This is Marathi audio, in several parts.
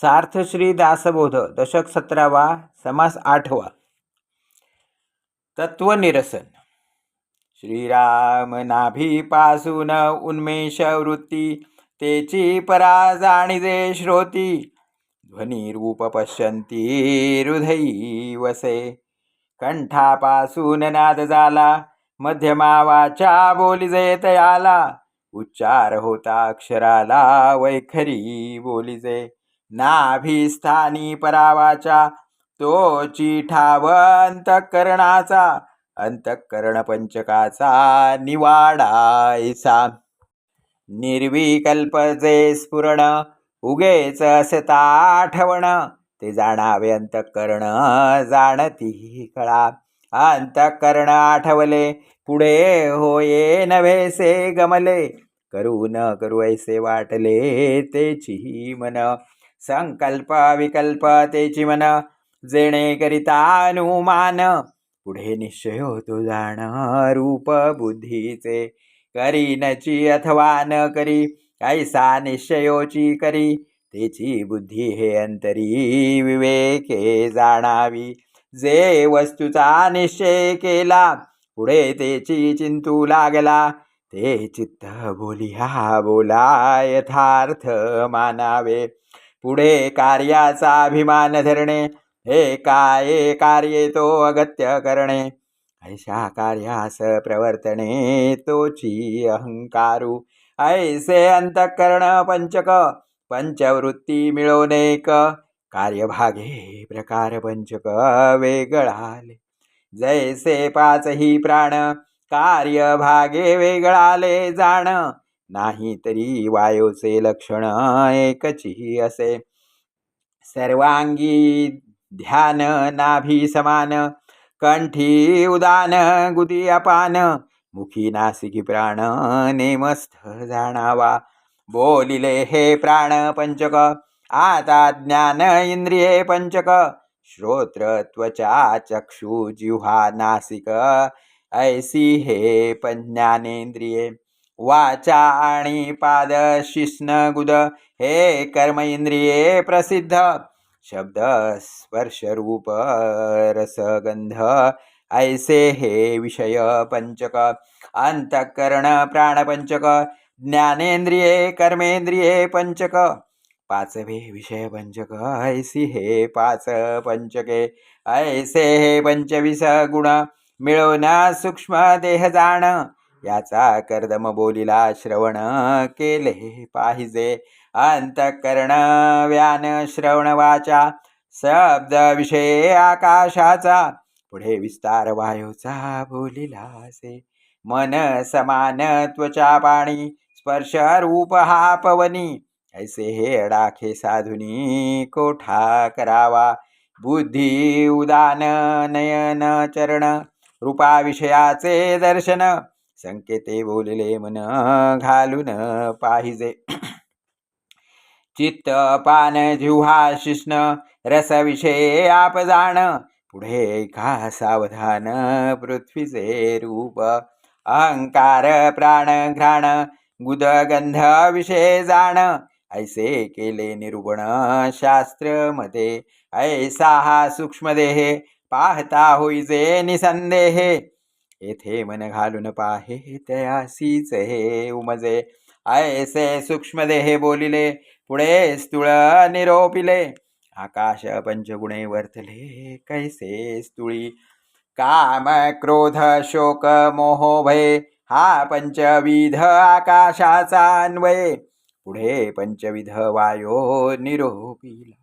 सार्थश्री दासबोध दशक सतरावा समास आठवा. तत्वनिरसन श्रीराम नाभीपासून उन्मेष वृत्ती तेची परा जाणिजे श्रोती ध्वनिरूप पश्यंती हृदयी वसे. कंठापासून नाद झाला मध्यमा वाचा बोलिजे तयाला उच्चार होता अक्षराला वैखरी बोलिजे नाभिस्थानी परावाचा तो चिठाव अंतःकरणाचा अंतःकरण पंचकाचा निवाडायचा. निर्विकल्प जे स्फुरण उगेच असता आठवण ते जाणावे अंतःकरण जाणती कळा. अंतःकरण आठवले पुढे होये नव्हेसे गमले करू न करू ऐसे वाटले तेची मन. संकल्प विकल्प तेची मन जेणे करिता अनुमान. पुढे निश्चय होतो जाण रूप बुद्धीचे. करी नची अथवा न करी ऐसा निश्चयोची करी. तेची बुद्धी हे अंतरी विवेके जाणावी. जे वस्तूचा निश्चय केला पुढे तेची चिंतू लागला. ते चित्त बोलिया बोला यथार्थ मानावे. पुढे कार्याचा अभिमान धरणे हे काय कार्ये तो अगत्य करणे? ऐशा कार्यास प्रवर्तने तोची अहंकारू ऐसे अंतःकरण पंचक पंचवृत्ती मिळवणे एक कार्यभागे प्रकार पंचक वेगळाले. जैसे पाचही प्राण कार्यभागे वेगळाले जाण नाही तरी वायूचे लक्षण एकची असे. सर्वांगी ध्यान नाभी समान कंठी उदान गुदी अपान मुखी नासिकी प्राण नेमस्थ जाणावा. बोलिले हे प्राण पंचक आता ज्ञान इंद्रिये पंचक श्रोत्र त्वचा चक्षु जिव्हा नासिक ऐसी हे पंज्ञानेंद्रिये वाचा आणि पाद शिष्ण गुद हे कर्म इंद्रिये प्रसिद्ध. शब्द स्पर्श रूप रसगंध ऐसे हे विषय पंचक. अंतःकरण प्राणपंचक. ज्ञानेंद्रिये कर्मेंद्रिये पंचक. पाचवे विषय पंचक. ऐसी हे पाच पंचके. ऐसे हे पंचवीस गुण. मिळवून सूक्ष्म देह जाण याचा कर्दम बोलीला श्रवण केले पाहिजे. अंतकरण व्यान श्रवण वाचा शब्द विषय आकाशाचा पुढे विस्तार वायूचा बोलिलासे मन समान त्वचा पाणी स्पर्श रूप हा पवनी ऐसे हे डाखे साधुनी कोठा करावा. बुद्धी उदान नयन चरण रूपा विषयाचे दर्शन संकेते बोलले मन घालून पाहिजे. चित्त पान जिव्हा शिष्ण रसविषये आप जाण. पुढे का सावधान पृथ्वीचे रूप? अहंकार प्राण घ्राण गुदगंध विषय जाण. ऐसे केले निरूपण शास्त्र मते. ऐसा हा सूक्ष्मदेहे पाहता होईजे निसंदेहे. येथे मन घालून पाहे त्यासीच हे उमजे. ऐसे सूक्ष्मदेहे बोलिले पुढे स्थूळ निरोपिले. आकाश पंचगुणे वर्तले कैसे स्तुळी काम क्रोध शोक मोह भय हा पंचविध आकाशाचा अन्वय. पुढे पंचविध वायो निरोपिला.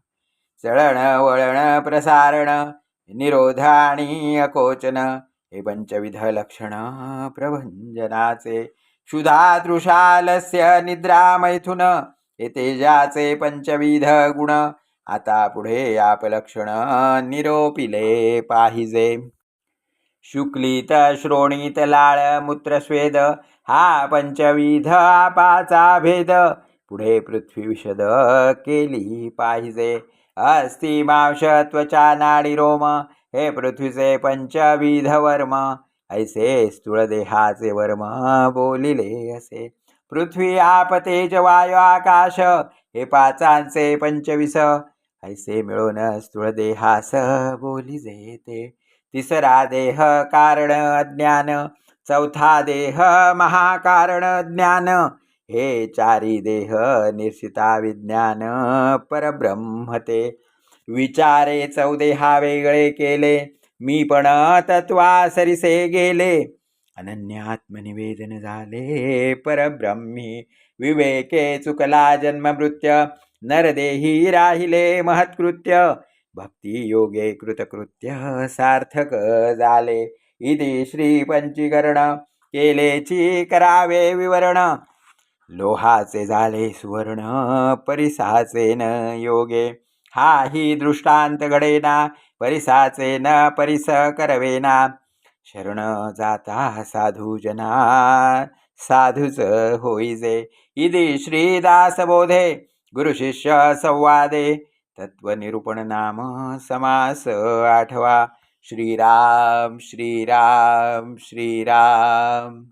चळण वळण प्रसारण निरोध आणि अकोचन. हे पंचविध लक्षण प्रभंजनाचे क्षुधा तृषालस्य निद्रा मैथुन हे तेजाचे पंचविध गुण। आता पुढे आपलक्षण निरोपिले पाहिजे। शुक्लित श्रोणीत लाळ मूत्रस्वेद हा पंचविध आपाचा भेद। पुढे पृथ्वी विशद केली पाहिजे। अस्ति मांस त्वचा नाडी रोम हे पृथ्वीचे पंचाविध वर्म ऐसे स्थूळ देहाचे वर्म बोलिले असे. पृथ्वी आप तेज वायू आकाश हे पाचांचे पंचवीस ऐसे मिळून स्थूळ देहास बोली जेते तिसरा देह कारण अज्ञान चौथा देह महाकारण ज्ञान हे चारी देह निर्षिता विज्ञान परब्रह्म विचारे विचारे चौदेहा वेगळे केले. मी पण तत्वा सरिसे गेले. अनन्यात्मनिवेदन झाले. परब्रह्मी विवेके चुकला जन्म मृत्य नरदेही राहिले महत्कृत्य. भक्ती योगे कृतकृत्य सार्थक झाले. इति श्री पंचीकरण केलेची करावे विवरण. लोहाचे झाले सुवर्ण परिसाचे न योगे. हा ही दृष्टांत घडेना परिसाचे न परिस करवेना शरण जाता साधू जना साधूच होईजे इति श्रीदासबोधे गुरुशिष्य संवादे. तत्वनिरूपण नाम समास आठवा. श्रीराम श्रीराम श्रीराम.